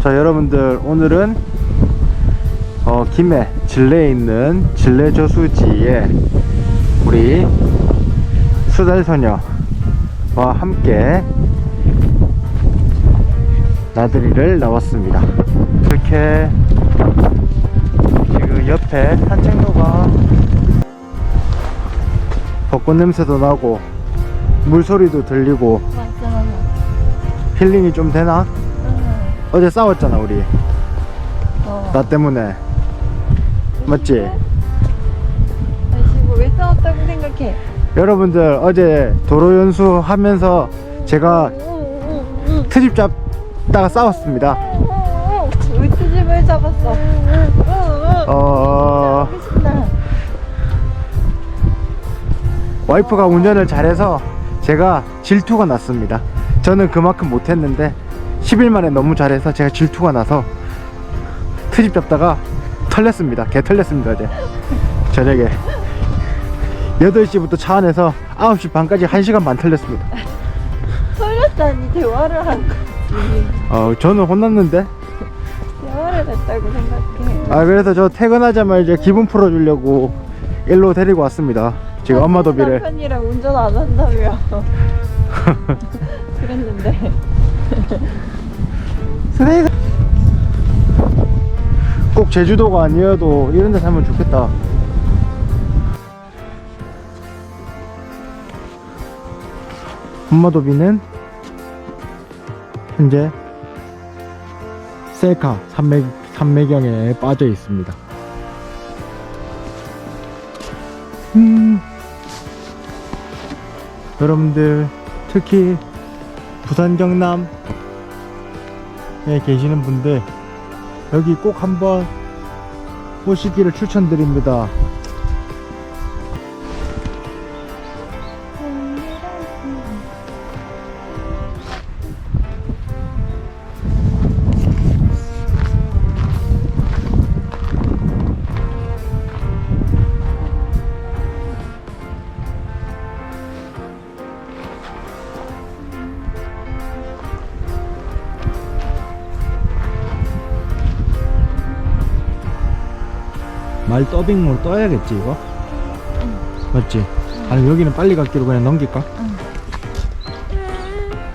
자 여러분들 오늘은 어, 김해 진례에 있는 진례 저수지에 우리 수달 소녀와 함께 나들이를 나왔습니다 이렇게 지금 옆에 산책로가 벚꽃 냄새도 나고 물소리도 들리고 힐링이 좀 되나? 응. 어제 싸웠잖아 우리. 어. 나 때문에. 맞지? 아이고 왜 싸웠다고 생각해? 여러분들 어제 도로 연수 하면서 제가 트집 잡다가 싸웠습니다. 왜 트집을 잡았어. 어. 신나 와이프가 운전을 잘해서 제가 질투가 났습니다. 저는 그만큼 못했는데 10일 만에 너무 잘해서 제가 질투가 나서 트집 잡다가 털렸습니다. 개 털렸습니다 어제. 저녁에 8시부터 차 안에서 9시 반까지 1시간 반 털렸습니다. 털렸다니 대화를 한 거지. 어 저는 혼났는데? 대화를 했다고 생각해. 아 그래서 저 퇴근하자마자 기분 풀어주려고 일로 데리고 왔습니다. 지금 엄마 도비를. 남편이랑 운전 안 한다며. 그랬는데 꼭 제주도가 아니어도 이런 데 살면 좋겠다. 엄마 도비는 현재 셀카 산맥, 산매경에 빠져 있습니다. 음, 여러분들 특히 부산 경남에 계시는 분들 여기 꼭 한번 보시기를 추천드립니다. 말 더빙으로 떠야겠지 이거? 맞지? 아니 여기는 빨리 갔기로 그냥 넘길까?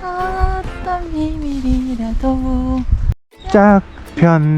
어떤 비밀이라도 짝 편네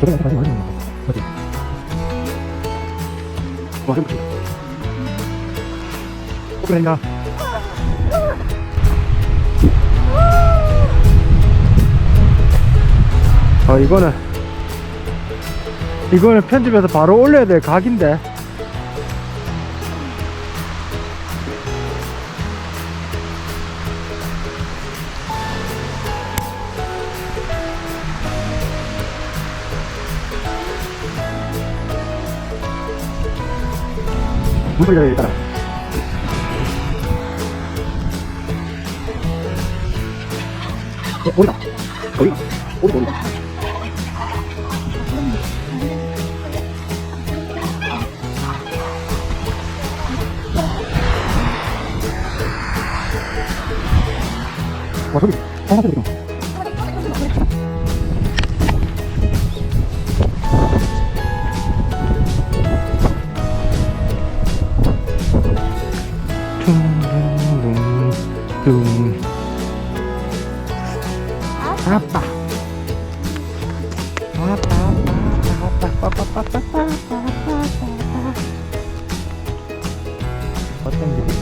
저런 거 가지고 가지고 맞지? 와 해보자 오프라인다 아 이거는 이거는 편집해서 바로 올려야 될 각인데 물소리가 있잖아 어, 오리다 오리 오리 오리 와 소리 상상 소리 둥 뚜둥 아빠. 아빠 아빠 아빠 아빠. 아빠 아빠 어떤 게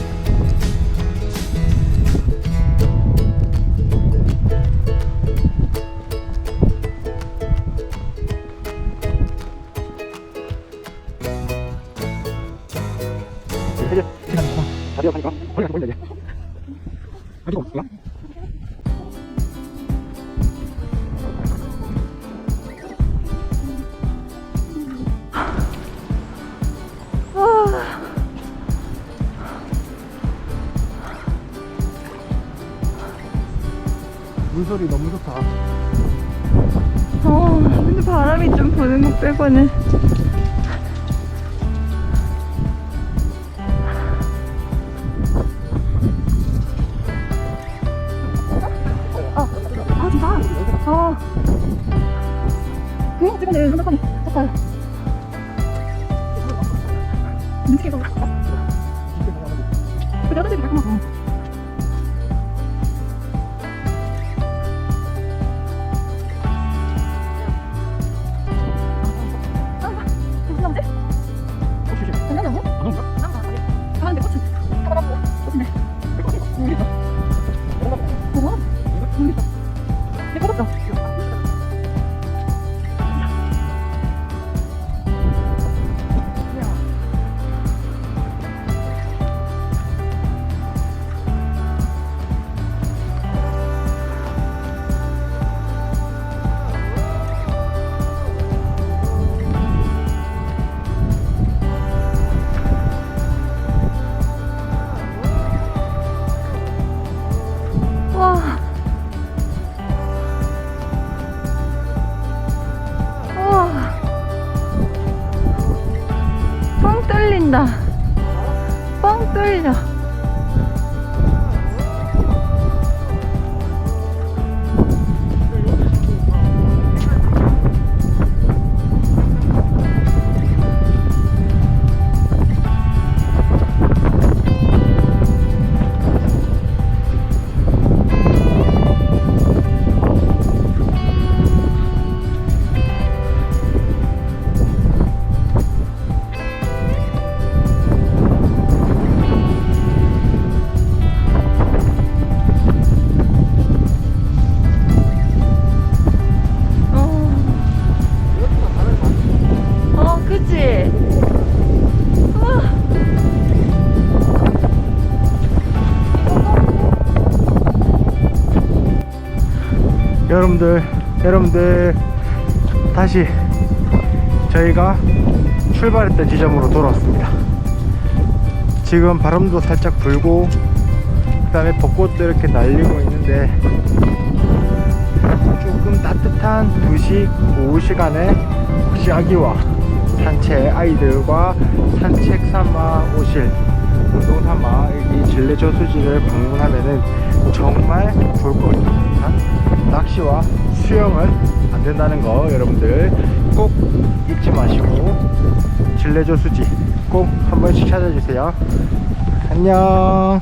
가벼워 가니까? 소리 너무 좋다 어, 근데 바람이 좀 부는 거 빼고는. 아, 아. 그냥 찍었네. 잠깐만. 잠깐. 눈치가 뭐. 여러분들 여러분들 다시 저희가 출발했던 지점으로 돌아왔습니다 지금 바람도 살짝 불고 그 다음에 벚꽃도 이렇게 날리고 있는데 조금 따뜻한 2시 오후 시간에 혹시 아기와 산책 아이들과 산책 삼아 오실 운동 삼아 여기 진례 저수지를 방문하면은 정말 좋을 것 같아요. 낚시와 수영은 안 된다는 거 여러분들 꼭 잊지 마시고 진례 저수지 꼭 한 번씩 찾아주세요. 안녕.